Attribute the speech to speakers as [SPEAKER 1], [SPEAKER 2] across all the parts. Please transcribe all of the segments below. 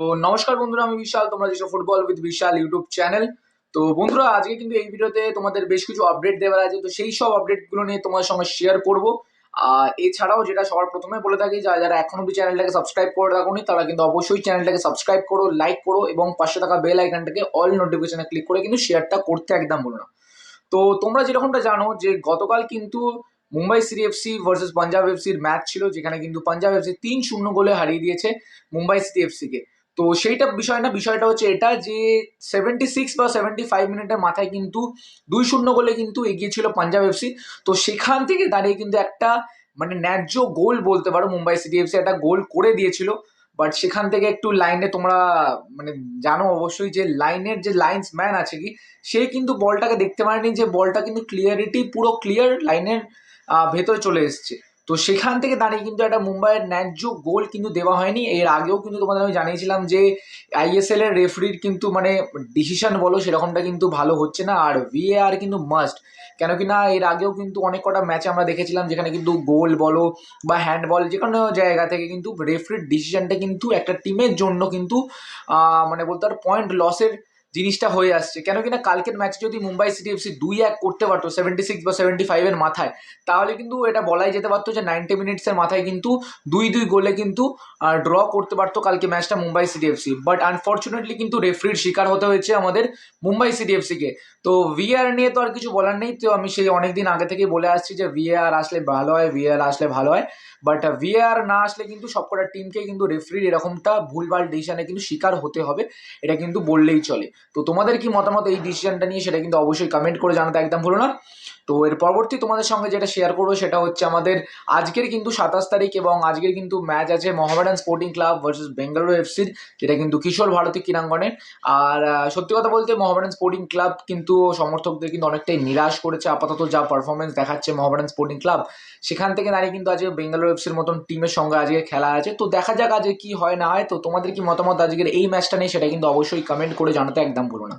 [SPEAKER 1] তো নমস্কার বন্ধুরা, আমি বিশাল, তোমরা যেসব football with Vishal YouTube channel. তো বন্ধুরা, আজকে কিন্তু এই ভিডিওতে তোমাদের বেশ কিছু আপডেট দেওয়ার আছে, তো সেই সব আপডেটগুলো নিয়ে তোমার সঙ্গে শেয়ার করব। আর এছাড়াও যেটা সবার প্রথমে বলে থাকি যারা যারা এখনও অব্দি চ্যানেলটাকে সাবস্ক্রাইব করে রাখোনি, তারা কিন্তু অবশ্যই চ্যানেলটাকে সাবস্ক্রাইব করো লাইক করো, এবং পাশে থাকা বেল আইকনটাকে অল নোটিফিকেশনে ক্লিক করে কিন্তু শেয়ারটা করতে একদম বলো না। তো তোমরা যেরকমটা জানো যে, গতকাল কিন্তু Mumbai City FC versus Punjab এফসির ম্যাচ ছিল, যেখানে কিন্তু পাঞ্জাব এফসি তিন শূন্য গোলে হারিয়ে দিয়েছে মুম্বাই সিটি এফসিকে তো সেইটা বিষয় না, বিষয়টা হচ্ছে এটা যে সেভেন্টি সিক্স বা সেভেন্টি ফাইভ মিনিটের মাথায় কিন্তু দুই শূন্য গোলে কিন্তু এগিয়ে ছিল পাঞ্জাব এফসি তো সেখান থেকে দাঁড়িয়ে কিন্তু একটা মানে ন্যায্য গোল বলতে পারো মুম্বাই সিটি এফসি একটা গোল করে দিয়েছিল। বাট সেখান থেকে একটু লাইনে তোমরা মানে জানো অবশ্যই যে লাইনের যে লাইন্স ম্যান আছে কি, সে কিন্তু বলটাকে দেখতে পারেনি যে বলটা কিন্তু ক্লিয়ারিটি পুরো ক্লিয়ার লাইনের ভেতরে চলে এসছে। তো সেখান থেকে দাঁড়িয়ে কিন্তু একটা মুম্বাইয়ের ন্যায্য গোল কিন্তু দেওয়া হয়নি। এর আগেও কিন্তু তোমাদের আমি জানিয়েছিলাম যে আইএসএল এর রেফারির কিন্তু মানে ডিসিশন বলো সেরকমটা কিন্তু ভালো হচ্ছে না। আর ভিএআর কিন্তু মাস্ট কেন কি না, এর আগেও কিন্তু অনেক কটা ম্যাচে আমরা দেখেছিলাম যেখানে কিন্তু গোল বলো বা হ্যান্ডবল যে কোনো জায়গা থেকে কিন্তু রেফারির ডিসিশনটা কিন্তু একটা টিমের জন্য কিন্তু মানে বলতে পারো পয়েন্ট লসের জিনিসটা হয়ে আসছে। কেন কিনা কালকের ম্যাচ যদি মুম্বাই সিটি এফসি দুই এক করতে পারতো সেভেন্টি সিক্স বা সেভেন্টি ফাইভের মাথায়, তাহলে কিন্তু এটা বলাই যেতে পারতো যে নাইনটি মিনিটসের মাথায় কিন্তু দুই দুই গোলে কিন্তু ড্র করতে পারতো কালকে ম্যাচটা Mumbai City FC but unfortunately কিন্তু রেফারির শিকার হতে হয়েছে আমাদের মুম্বাই সিটি এফসিকে তো ভিআর নিয়ে তো আর কিছু বলার নেই, তো আমি সেই অনেক দিন আগে থেকেই বলে আসছি যে ভিআর আসলে ভালো হয় ভিআর আসলে ভালো হয়। বাট ভিআর না আসলে কিন্তু সবকটা টিমকে কিন্তু রেফারির এরকমটা ভুলভাল ডিসিশনে কিন্তু শিকার হতে হবে, এটা কিন্তু বললেই চলে। তো তোমাদের কি মতামত এই ডিসিশনটা নিয়ে সেটা কিন্তু অবশ্যই কমেন্ট করে জানাতে একদম ভুলো না। তো এর পরবর্তী তোমাদের সঙ্গে যেটা শেয়ার করব সেটা হচ্ছে আমাদের আজকের কিন্তু সাতাশ তারিখ এবং আজকের কিন্তু ম্যাচ আছে Mohammedan Sporting Club versus Bengaluru এফসির যেটা কিন্তু কিশোর ভারতী ক্রীড়াঙ্গনে আর সত্যি কথা বলতে মোহামেডান স্পোর্টিং ক্লাব কিন্তু সমর্থকদের কিন্তু অনেকটাই নিরাশ করেছে। আপাতত যা পারফরমেন্স দেখাচ্ছে মোহামেডান স্পোর্টিং ক্লাব সেখান থেকে দাঁড়িয়ে কিন্তু আজকে বেঙ্গালুরু এফসির মতন টিমের সঙ্গে আজকে খেলা আছে। তো দেখা যাক আজকে কি হয়, না হয়। তো তোমাদের কি মতামত আজকের এই ম্যাচটা নিয়ে সেটা কিন্তু অবশ্যই কমেন্ট করে জানাতে একদম ভুলো না।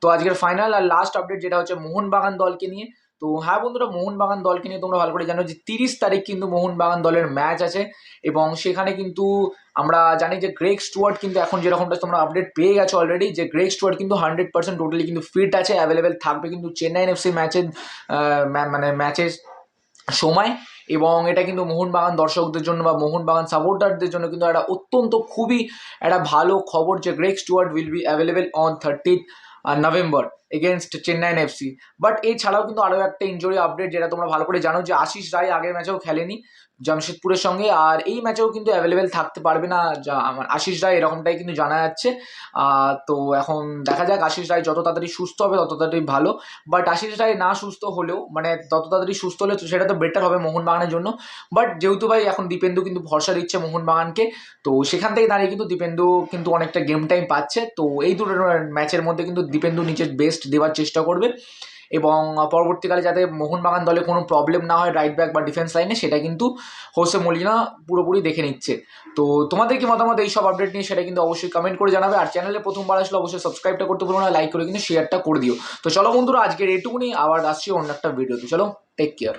[SPEAKER 1] তো আজকের ফাইনাল আর লাস্ট আপডেট যেটা হচ্ছে মোহনবাগান দলকে নিয়ে। তো হ্যাঁ বন্ধুরা, মোহনবাগান দলকে নিয়ে তোমরা ভালো করে জানো যে তিরিশ তারিখ কিন্তু মোহনবাগান দলের ম্যাচ আছে এবং সেখানে কিন্তু আমরা জানি যে গ্রেক স্টুয়ার্ট কিন্তু এখন যেরকমটা তোমরা আপডেট পেয়ে গেছো অলরেডি যে গ্রেক স্টুয়ার্ট কিন্তু হান্ড্রেড পার্সেন্ট টোটালি কিন্তু ফিট আছে অ্যাভেলেবেল থাকবে কিন্তু চেন্নাইন এফসি ম্যাচের মানে ম্যাচের সময় এবং এটা কিন্তু মোহনবাগান দর্শকদের জন্য বা মোহনবাগান সাপোর্টারদের জন্য কিন্তু একটা অত্যন্ত খুবই একটা ভালো খবর যে Greg Stewart will be available on thirtieth November against Chennaiyin FC but এছাড়াও কিন্তু আরও একটা ইঞ্জুরি আপডেট যেটা তোমরা ভালো করে জানো যে আশিস রায় আগের ম্যাচেও খেলেনি জামশেদপুরের সঙ্গে। আর এই ম্যাচেও কিন্তু অ্যাভেলেবেল থাকতে পারবে না আমার আশিস রায়, এরকমটাই কিন্তু জানা যাচ্ছে। তো এখন দেখা যাক আশিস রায় যত তাড়াতাড়ি সুস্থ হবে তত তাড়াতাড়ি ভালো। বাট আশিস রায় না সুস্থ হলেও মানে তত তাড়াতাড়ি সুস্থ হলে সেটা তো বেটার হবে মোহনবাগানের জন্য। বাট যেহেতু ভাই এখন দীপেন্দু কিন্তু ভরসা দিচ্ছে মোহনবাগানকে, তো সেখান থেকে দাঁড়িয়ে কিন্তু দীপেন্দু কিন্তু অনেকটা গেম টাইম পাচ্ছে। তো এই দুটো ম্যাচের মধ্যে কিন্তু দীপেন্দু নিজের বেস্ট দেওয়ার চেষ্টা করবে এবং পরবর্তীকালে যাতে মোহনবাগান দলে কোনো প্রবলেম না হয় রাইট ব্যাক বা ডিফেন্স লাইনে সেটা কিন্তু হোসে মলিনা পুরোপুরি দেখে নিচ্ছে। তো তোমাদের কি মতামত এই সব আপডেট নিয়ে সেটা কিন্তু অবশ্যই কমেন্ট করে জানাবে। আর চ্যানেলে প্রথমবার আসলে অবশ্যই সাবস্ক্রাইবটা করতে পারব না লাইক করে কিন্তু শেয়ারটা করে দিও। তো চলো বন্ধুরা, আজকের এটুকুনি, আবার আসছি অন্য একটা ভিডিওতে চলো টেক কেয়ার